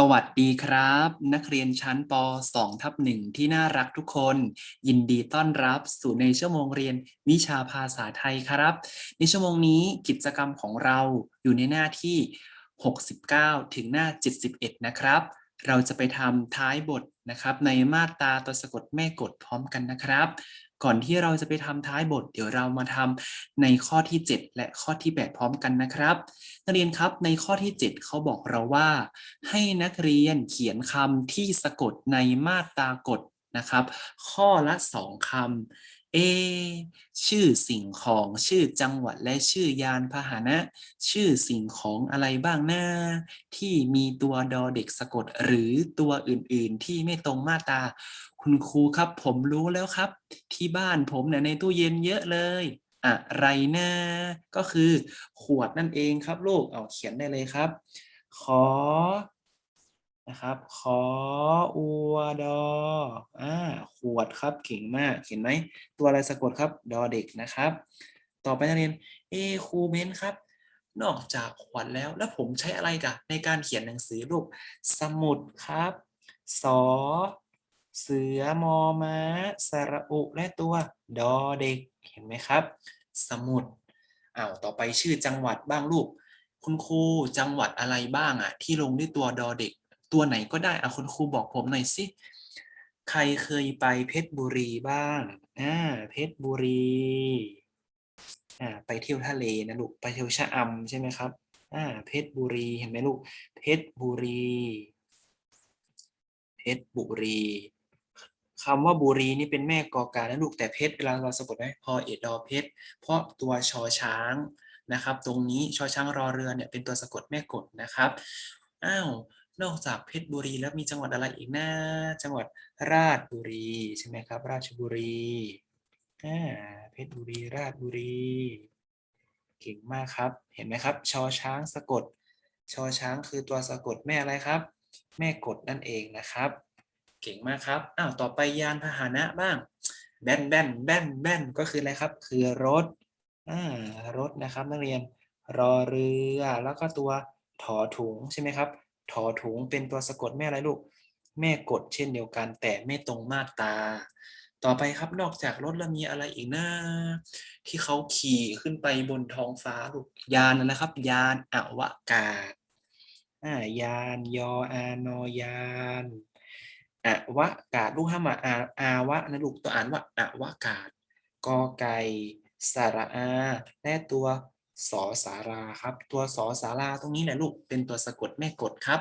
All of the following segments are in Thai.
สวัสดีครับ นักเรียนชั้นป .2 ทับหนึ่งที่น่ารักทุกคน ยินดีต้อนรับสู่ในชั่วโมงเรียนวิชาภาษาไทยครับ ในชั่วโมงนี้กิจกรรมของเราอยู่ในหน้าที่ 69 ถึงหน้า 71 นะครับ เราจะไปทำท้ายบทนะครับ ในมาตราตัวสะกดแม่กดพร้อมกันนะครับ ก่อนที่เราจะไปทำท้ายบท เดี๋ยวเรามาทำในข้อที่ 7 และข้อที่ 8 พร้อมกันนะครับนักเรียนครับในข้อที่ 7 เขาบอกเราว่า ให้นักเรียนเขียนคำที่สะกดในมาตรากฎนะครับ ข้อละสองคำเอ ชื่อสิ่งของชื่อจังหวัดและชื่อยานพาหนะ ชื่อสิ่งของอะไรบ้างหนะที่มีตัวดอเด็กสะกดหรือตัวอื่นๆ ที่ไม่ตรงมาตรา คุณครูครับ ผมรู้แล้วครับ ที่บ้านผมเนี่ยในตู้เย็นเยอะเลย อะไรนะก็คือขวดนั่นเองครับ ลูกเอาเขียนได้เลยครับ ขอนะครับ ขออัวดออ่าขวดครับเก่งมากเห็นไหมตัวอะไรสะกดครับดอเด็กนะครับ ต่อไปนักเรียนเอครูเมนครับ นอกจากขวดแล้วแล้วผมใช้อะไรกะในการเขียนหนังสือลูกสมุดครับสอ เสือมอม้า สระอุ และตัว ดอเด็ก เห็นไหมครับ สมุดอ้าวต่อไปชื่อจังหวัดบ้างลูก คุณครูจังหวัดอะไรบ้างอะที่ลงด้วยตัวดอเด็ก ตัวไหนก็ได้อะคุณครูบอกผมหน่อยสิ ใครเคยไปเพชรบุรีบ้างอ่าเพชรบุรีอ่าไปเที่ยวทะเลนะลูก ไปเที่ยวชะอำใช่ไหมครับอ่าเพชรบุรีเห็นไหมลูก เพชรบุรี เพชรบุรี คำว่าบุรีนี่เป็นแม่กอการนะลูกแต่เพชรเวลาเราสะกดไหมพอเอดดอเพชรเพราะตัวชอช้างนะครับ ตรงนี้ชอช้างรอเรือเนี่ยเป็นตัวสะกดแม่กดนะครับอ้าวนอกจากเพชรบุรีแล้วมีจังหวัดอะไรอีกนะจังหวัดราชบุรีใช่ไหมครับ ราชบุรีอ่าเพชรบุรีราชบุรีเก่งมากครับ เห็นไหมครับ ชอช้างสะกด ชอช้างคือตัวสะกดแม่อะไรครับ แม่กดนั่นเองนะครับ เก่งมากครับอ้าวต่อไปยานพาหนะบ้าง แบนแบนแบนแบนก็คืออะไรครับ คือรถอ่ารถนะครับนักเรียน รอเรือแล้วก็ตัวถอถุงใช่ไหมครับถอถุงเป็นตัวสะกดแม่อะไรลูก แม่กดเช่นเดียวกันแต่ไม่ตรงมาตราต่อไปครับนอกจากรถแล้วมีอะไรอีกนะที่เขาขี่ขึ้นไปบนท้องฟ้าลูกยานนะครับ ยานอวกาศอ่ายานยออานอยาน อวกาศลูกห้ามมาอาอาวะนะลูกตัวอ่านว่าอวกาศกอไก่สระอาและตัวสอสาราครับ ตัวสอสาราตรงนี้แหละลูกเป็นตัวสะกดแม่กดครับ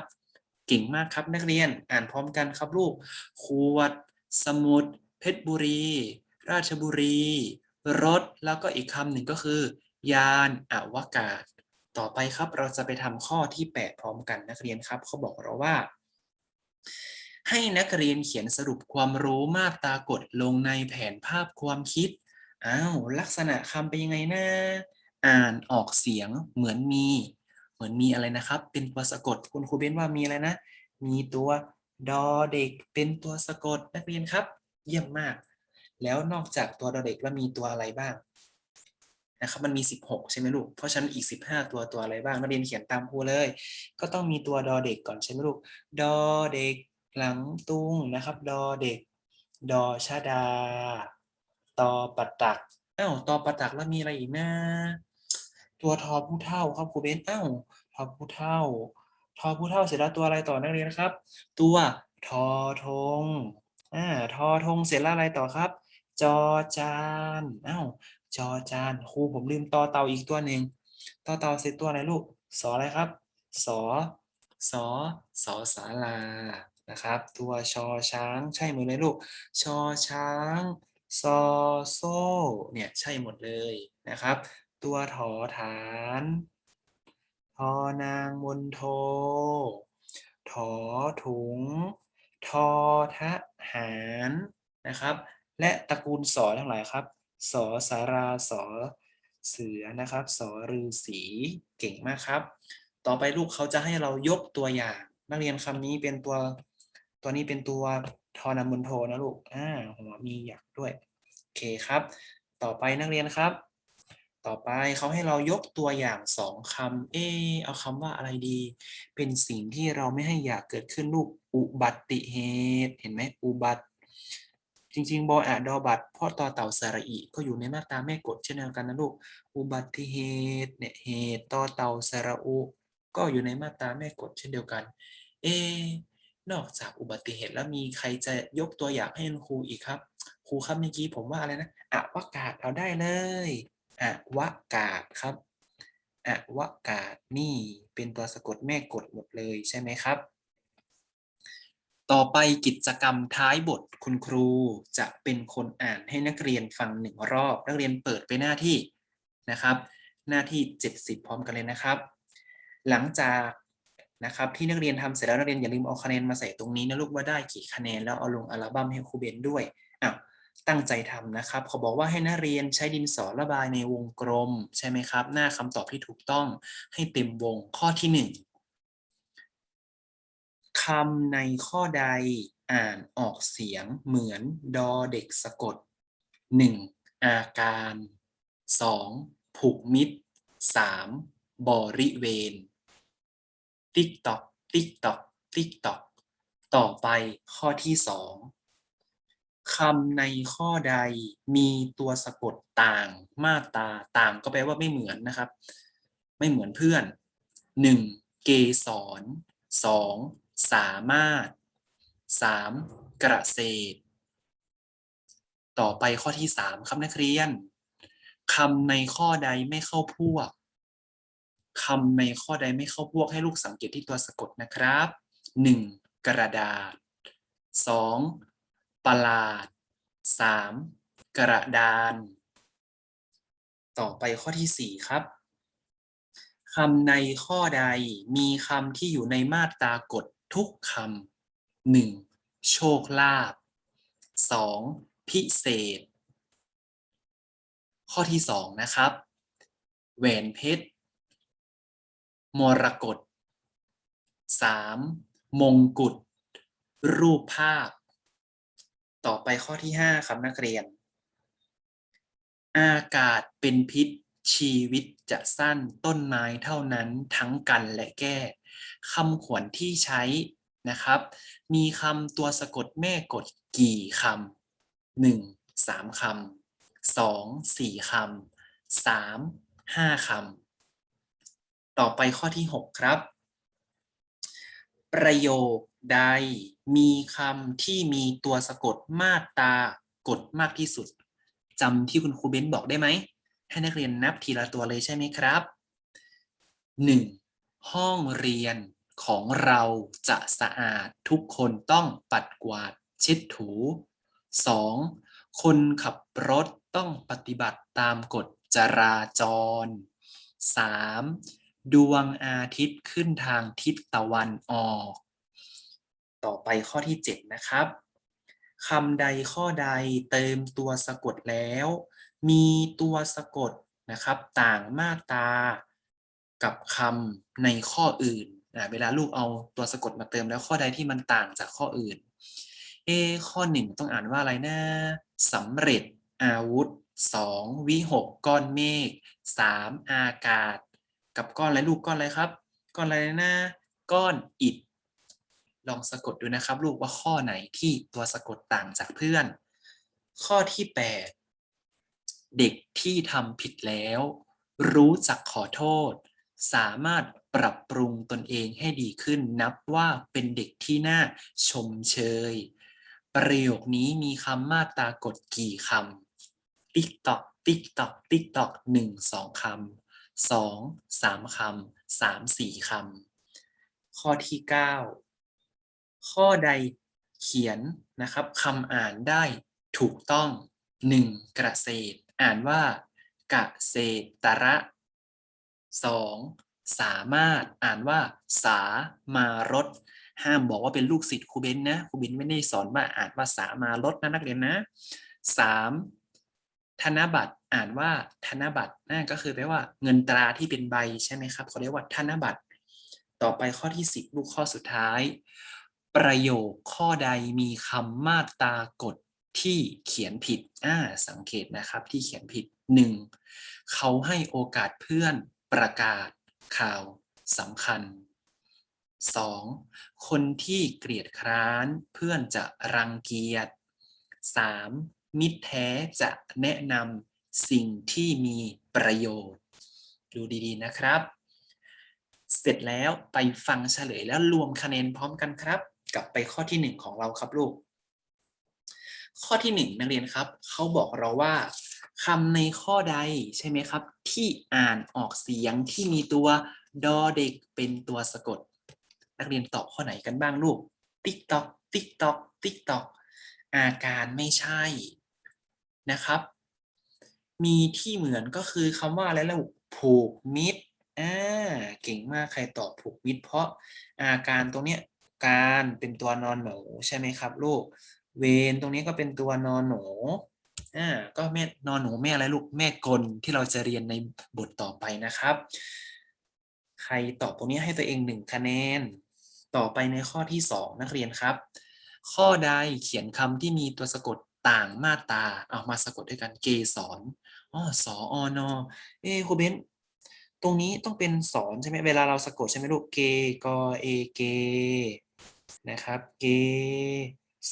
เก่งมากครับนักเรียนอ่านพร้อมกันครับลูกขวด สมุด เพชรบุรี ราชบุรี รถ แล้วก็อีกคำหนึ่งก็คือ ยานอวกาศ ต่อไปครับเราจะไปทำข้อที่ 8 พร้อมกันนักเรียนครับเขาบอกเราว่า ให้นักเรียนเขียนสรุปความรู้มาตรากฎลงในแผนภาพความคิด อ้าว ลักษณะคำเป็นยังไงนะ อ่านออกเสียงเหมือนมี เหมือนมีอะไรนะครับ เป็นตัวสะกด คุณครูเบนว่ามีอะไรนะ มีตัวดอเด็กเป็นตัวสะกดนักเรียนครับ เยี่ยมมาก แล้วนอกจากตัวดอเด็กแล้วมีตัวอะไรบ้างนะครับมันมี 16 ใช่ไหมลูก เพราะฉะนั้นอีก 15 ตัวตัวอะไรบ้างนักเรียนเขียนตามครูเลย ก็ต้องมีตัวดอเด็กก่อนใช่ไหมลูก ดอเด็ก หลังตุงนะครับดอเด็ก ดอชาดา ตอปตักอ้าวตอปตักแล้วมีอะไรอีกนะตัวทอผู้เท่าครับครูเบนอ้าวทอผู้เท่า ทอผู้เท่าเสร็จแล้วตัวอะไรต่อนักเรียนครับ ตัวทอทงอ่าทอทงเสร็จแล้วอะไรต่อครับ จอจานอ้าวจอจานครูผมลืมตอเต่าอีกตัวหนึ่งต่อเต่าเสร็จตัวอะไรลูกสออะไรครับ สอสอสอสาลา นะครับ ตัวชอช้างใช่หมดเลยลูก ชอช้าง ซอโซ่เนี่ยใช่หมดเลยนะครับ ตัวถอฐานทอนางมนโท ถอถุง ทอทะหารนะครับ และตระกูลสอทั้งหลายครับ สอสาราสอเสือนะครับสอฤาษีเก่งมากครับ ต่อไปลูกเขาจะให้เรายกตัวอย่าง นักเรียนคำนี้เป็นตัว ตัวนี้เป็นตัวทอนามุนโทนะลูก อ่าหัวมีหยักด้วย โอเคครับ ต่อไปนักเรียนครับ ต่อไปเขาให้เรายกตัวอย่างสองคำเออเอาคำว่าอะไรดี เป็นสิ่งที่เราไม่ให้อยากเกิดขึ้นลูก อุบัติเหตุ เห็นไหมอุบัติ จริงๆบออะดอบัตพ่อต่อเต่าสระอีก็อยู่ในมาตราแม่กฎเช่นเดียวกันนะลูก อุบัติเหตุ เนี่ย เหตุต่อเต่าสระอุ ก็อยู่ในมาตราแม่กฎเช่นเดียวกัน เอ นอกจากอุบัติเหตุแล้วมีใครจะยกตัวอย่างให้คุณครูอีกครับ ครูครับเมื่อกี้ผมว่าอะไรนะอวกาศเอาได้เลยอวกาศครับอวกาศนี่เป็นตัวสะกดแม่กฎหมดเลยใช่ไหมครับ ต่อไปกิจกรรมท้ายบทคุณครูจะเป็นคนอ่านให้นักเรียนฟังหนึ่งรอบ นักเรียนเปิดไปหน้าที่นะครับ หน้าที่ 70 พร้อมกันเลยนะครับ หลังจาก นะครับที่นักเรียนทำเสร็จแล้วนักเรียนอย่าลืมเอาคะแนนมาใส่ตรงนี้นะลูกว่าได้กี่คะแนนแล้วเอาลงอัลบั้มให้ครูเบนด้วยอ้าวตั้งใจทำนะครับเขาบอกว่าให้นักเรียนใช้ดินสอระบายในวงกลมใช่ไหมครับ หน้าคำตอบที่ถูกต้องให้เต็มวงข้อที่หนึ่งคำในข้อใดอ่านออกเสียงเหมือนดอเด็กสะกด 1. อาการ 2. ผูกมิตร 3. บริเวณ ติ๊กตอกติ๊กตอกติ๊กตอกต่อไปข้อที่สองคำในข้อใดมีตัวสะกดต่างมาตาต่างก็แปลว่าไม่เหมือนนะครับ ไม่เหมือนเพื่อน 1. เกสร 2. สามารถ 3. เกษตรต่อไปข้อที่สามครับนักเรียนคำในข้อใดไม่เข้าพวก คำในข้อใดไม่เข้าพวกให้ลูกสังเกตที่ตัวสะกดนะครับ 1. กระดาษ 2. ประหลาด 3. กระดาน ต่อไปข้อที่ 4 ครับคำในข้อใดมีคำที่อยู่ในมาตรากฎทุกคำ 1. โชคลาภ 2. พิเศษ ข้อที่2นะครับแหวนเพชร มรกต 3. มงกุฎ รูปภาพ ต่อไปข้อที่ 5ครับนักเรียน อากาศเป็นพิษชีวิตจะสั้นต้นไม้เท่านั้นทั้งกันและแก้คำขวัญที่ใช้นะครับ มีคำตัวสะกดแม่กดกี่คำหนึ่งสามคำสองสี่คำสามห้าคำ ต่อไปข้อที่ 6 ครับ ประโยคใดมีคำที่มีตัวสะกดมาตากดมากที่สุดจำที่คุณครูเบ้นบอกได้ไหม ให้นักเรียนนับทีละตัวเลยใช่ไหมครับ 1. ห้องเรียนของเราจะสะอาดทุกคนต้องปัดกวาดเช็ดถู 2. คนขับรถต้องปฏิบัติตามกฎจราจร 3. ดวงอาทิตย์ขึ้นทางทิศตะวันออก ต่อไปข้อที่ 7 นะครับคำใดข้อใดเติมตัวสะกดแล้ว มีตัวสะกดนะครับ ต่างมาตรากับคำในข้ออื่นนะเวลาลูกเอาตัวสะกดมาเติมแล้วข้อใดที่มันต่างจากข้ออื่น เอ ข้อหนึ่งต้องอ่านว่าอะไรนะสำเร็จอาวุธ 2. วิหกก้อนเมฆ 3. อากาศ กับก้อนอะไรลูกก้อนอะไรครับ ก้อนอะไรนะ ก้อนอิฐลองสะกดดูนะครับลูกว่าข้อไหนที่ตัวสะกดต่างจากเพื่อน ข้อที่ 8 เด็กที่ทำผิดแล้ว รู้จักขอโทษ สามารถปรับปรุงตนเองให้ดีขึ้น นับว่าเป็นเด็กที่น่าชมเชย ประโยคนี้มีคำมาตรากฎกี่คำติ๊กตอกติ๊กตอกติ๊กตอกหนึ่งสองคำ สองสามคำสามสี่คำข้อที่เก้าข้อใดเขียนนะครับคำอ่านได้ถูกต้องหนึ่งเกษอ่านว่ากะเศตระสองสามารถอ่านว่า สามารถห้ามบอกว่าเป็นลูกศิษย์ครูเบนนะครูเบนไม่ได้สอนว่าอ่านว่าสามารถนะนักเรียนนะสามธนบัตร อ่านว่าธนบัตรนั่นก็คือแปลว่าเงินตราที่เป็นใบใช่ไหมครับเขาเรียกว่าธนบัตร ต่อไปข้อที่สิบลูกข้อสุดท้าย ประโยคข้อใดมีคำมาตรากฎที่เขียนผิดอ่าสังเกตนะครับที่เขียนผิดหนึ่งเขาให้โอกาสเพื่อนประกาศข่าวสำคัญสองคนที่เกลียดคร้านเพื่อนจะรังเกียจสามมิตรแท้จะแนะนำ สิ่งที่มีประโยชน์ ดูดีๆนะครับ เสร็จแล้วไปฟังเฉลยแล้วรวมคะแนนพร้อมกันครับ กลับไปข้อที่หนึ่งของเราครับลูก ข้อที่หนึ่งนักเรียนครับ เขาบอกเราว่าคำในข้อใดใช่ไหมครับ ที่อ่านออกเสียงที่มีตัวดอเด็กเป็นตัวสะกด นักเรียนตอบข้อไหนกันบ้างลูก ติ๊กตอกติ๊กตอกติ๊กตอกอาการไม่ใช่นะครับ มีที่เหมือนก็คือคำว่าอะไรแล้วผูกมิตรอ่าเก่งมากใครตอบผูกมิตร เพราะอาการตรงเนี้ยการเป็นตัวนอนหนูใช่ไหมครับ ลูก เวนตรงนี้ก็เป็นตัวนอนหนูอ่าก็แม่นอนหนูแม่อะไรลูกแม่กลที่เราจะเรียนในบทต่อไปนะครับ ใครตอบตรงนี้ให้ตัวเองหนึ่งคะแนน ต่อไปในข้อที่สองนักเรียนครับ ข้อใดเขียนคำที่มีตัวสะกดต่างมาตาเอามาสะกดด้วยกันเกสร อ๋อสออนอเอ้ครูเบนตรงนี้ต้องเป็นสอนใช่ไหมเวลาเราสะกดใช่ไหมลูกเกกอเอเกนะครับ เก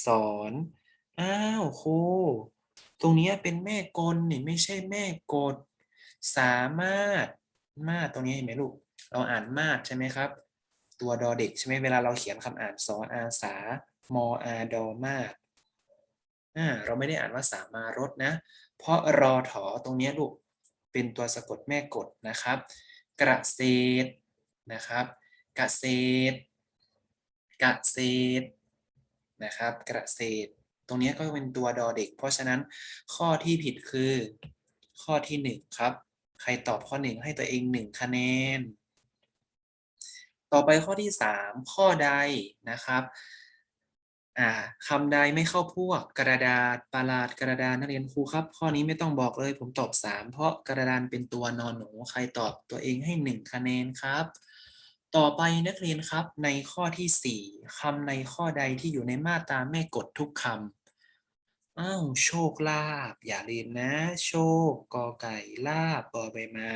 สอนอ้าวครูตรงนี้เป็นแม่กลนี่ไม่ใช่แม่กด สามารถมาตรงนี้เห็นไหมลูก เราอ่านมาใช่ไหมครับ ตัวดอเด็กใช่ไหมเวลาเราเขียนคำอ่านสอนอาสามออาดอมาอ่าเราไม่ได้อ่านว่าสามารถนะ เพราะรอถอตรงนี้ลูกเป็นตัวสะกดแม่กดนะครับ กระเศษนะครับกระเศษกระเศษนะครับ กระเศษตรงนี้ก็เป็นตัวดอเด็ก เพราะฉะนั้นข้อที่ผิดคือ ข้อที่หนึ่งครับ ใครตอบข้อหนึ่งให้ตัวเองหนึ่งคะแนน ต่อไปข้อที่สามข้อใดนะครับ อ่าคำใดไม่เข้าพวกกระดาษประหลาดกระดานนักเรียนครูครับ ข้อนี้ไม่ต้องบอกเลย ผมตอบสามเพราะกระดานเป็นตัวนอนหนูใครตอบตัวเองให้หนึ่งคะแนนครับ ต่อไปนักเรียนครับในข้อที่สี่คำในข้อใดที่อยู่ในมาตราแม่กฎทุกคำอ้าวโชคลาภอย่าลืมนะ โชคกอไก่ลาบบอใบไม้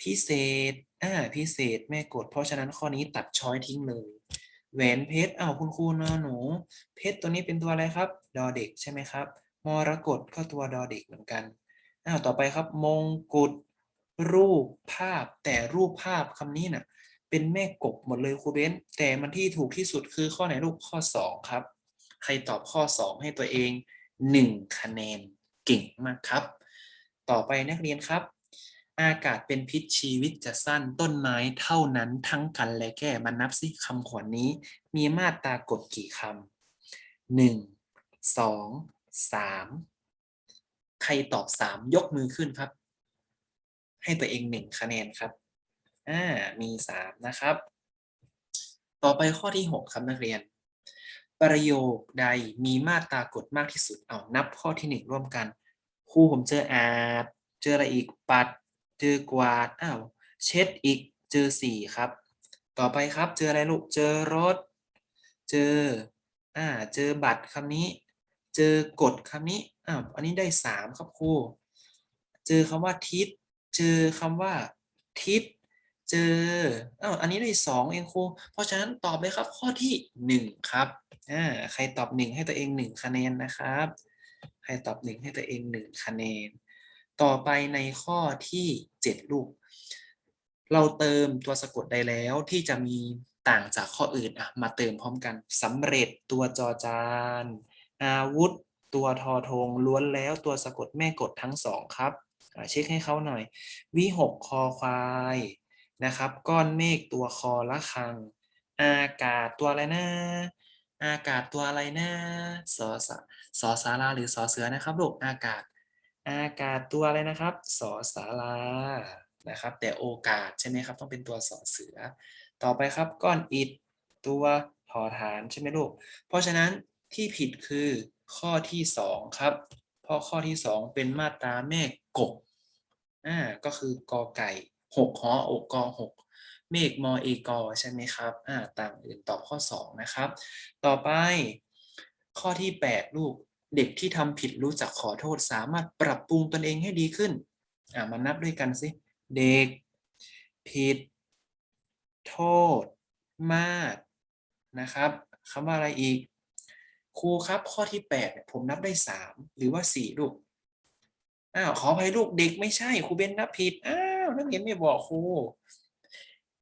พิเศษอ่าพิเศษแม่กฎเพราะฉะนั้นข้อนี้ตัดช้อยทิ้งเลย แหวนเพชรอ้าวคุณครูนอหนู เพชรตัวนี้เป็นตัวอะไรครับ ดอเด็กใช่ไหมครับ มรกตก็ตัวดอเด็กเหมือนกันอ้าวต่อไปครับ มงกุฎรูปภาพ แต่รูปภาพคำนี้น่ะ เป็นแม่กบหมดเลยครูเบนแต่มันที่ถูกที่สุดคือข้อไหนลูกข้อ 2 ครับ ใครตอบข้อ 2 ให้ตัวเอง 1 คะแนนเก่งมากครับ ต่อไปนักเรียนครับ อากาศเป็นพิษชีวิตจะสั้นต้นไม้เท่านั้นทั้งกันและแก้มานับสิคำขวัญนนี้ มีมาตรากฎกี่คำหนึ่งสองสามใครตอบสามยกมือขึ้นครับ ให้ตัวเองหนึ่งคะแนนครับอ่ามีสามนะครับ ต่อไปข้อที่หกครับนักเรียน ประโยคใดมีมาตรากฎมากที่สุดเอานับข้อที่หนึ่งร่วมกันครูผมเจออาเจออะไรอีกปัด เจอกวาดอ้าวเช็ดอีกเจอสี่ครับ ต่อไปครับเจออะไรลูก เจอรถ เจออ่าเจอบัตรคำนี้ เจอกฎคำนี้อ้าวอันนี้ได้สามครับครูเจอคำว่าทิศ เจอคำว่าทิศ เจออ้าวอันนี้ได้สองเองครู เพราะฉะนั้นตอบเลยครับข้อที่หนึ่งครับอ่าใครตอบหนึ่งให้ตัวเองหนึ่งคะแนนนะครับ ใครตอบหนึ่งให้ตัวเองหนึ่งคะแนน ต่อไปในข้อที่เจ็ดลูก เราเติมตัวสะกดได้แล้วที่จะมีต่างจากข้ออื่นอะมาเติมพร้อมกันสำเร็จตัวจอจาน อาวุธ ตัวทอทงล้วนแล้วตัวสะกดแม่กดทั้งสองครับเช็คให้เขาหน่อย วิหกคอควายนะครับ ก้อนเมฆตัวคอละคัง อากาศตัวอะไรนะอากาศตัวอะไรนะสอสสอสาราหรือสอเสือนะครับลูกอากาศ อากาศตัวอะไรนะครับ สอสารานะครับ แต่โอกาสใช่ไหมครับ ต้องเป็นตัวสอเสือ ต่อไปครับก้อนอิฐตัวถอฐานใช่ไหมลูก เพราะฉะนั้นที่ผิดคือข้อที่สองครับ เพราะข้อที่สองเป็นมาตราแม่กบอ่าก็คือกอไก่หกหออกกอหกเมฆมอเอกอใช่ไหมครับอ่าต่างอื่นตอบข้อสองนะครับ ต่อไปข้อที่แปดลูก เด็กที่ทำผิดรู้จักขอโทษสามารถปรับปรุงตนเองให้ดีขึ้น อ่ามานับด้วยกันสิเด็ก ผิด โทษ มากนะครับคำว่าอะไรอีก ครูครับข้อที่แปดเนี่ยผมนับได้สามหรือว่าสี่ลูกอ้าวขออภัยลูกเด็กไม่ใช่ครูเบนนับผิดอ้าวนักเรียนไม่บอกครู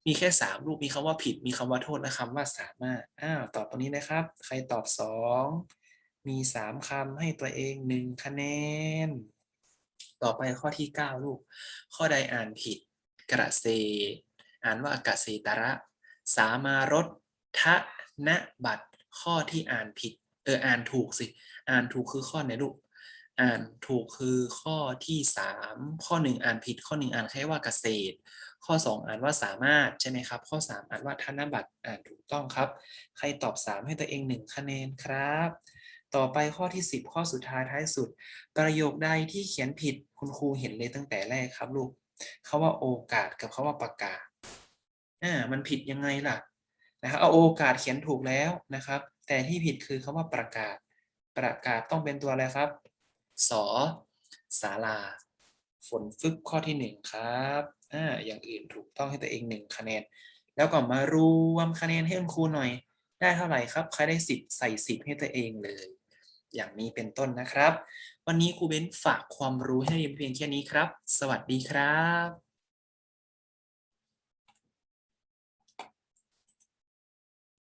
มีแค่สามลูกมีคำว่าผิด มีคำว่าโทษและคำว่าสามารถอ้าวตอบตรงนี้นะครับ ใครตอบสอง มีสามคำให้ตัวเองหนึ่งคะแนน ต่อไปข้อที่เก้าลูก ข้อใดอ่านผิด กระเซ อ่านว่าอากระเซตระ สามารถทะนบัตรข้อที่อ่านผิด เออ อ่านถูกสิ อ่านถูกคือข้อไหนลูก อ่านถูกคือข้อที่สามข้อหนึ่งอ่านผิด ข้อหนึ่งอ่านแค่ว่าเกษตร ข้อสองอ่านว่าสามารถใช่ไหมครับ ข้อสามอ่านว่าธนบัตรอ่านถูกต้องครับ ใครตอบสามให้ตัวเองหนึ่งคะแนนครับ ต่อไปข้อที่สิบข้อสุดท้ายท้ายสุด ประโยคใดที่เขียนผิดคุณครูเห็นเลยตั้งแต่แรกครับลูกคาว่าโอกาสกับคาว่าประกาศอ่ามันผิดยังไงล่ะนะครับเอาโอกาสเขียนถูกแล้วนะครับ แต่ที่ผิดคือคาว่าประกาศ ประกาศต้องเป็นตัวอะไรครับสอศาลา ฝนฟึกข้อที่หนึ่งครับอ่าอย่างอื่นถูกต้องให้ตัวเองหนึ่งคะแนน แล้วก็มารวมคะแนนให้คุณครูหน่อย ได้เท่าไหร่ครับ ใครได้สิบใส่สิบให้ตัวเองเลย อย่างนี้เป็นต้นนะครับ วันนี้ครูเบ้นฝากความรู้ให้เพียงแค่นี้ครับ สวัสดีครับ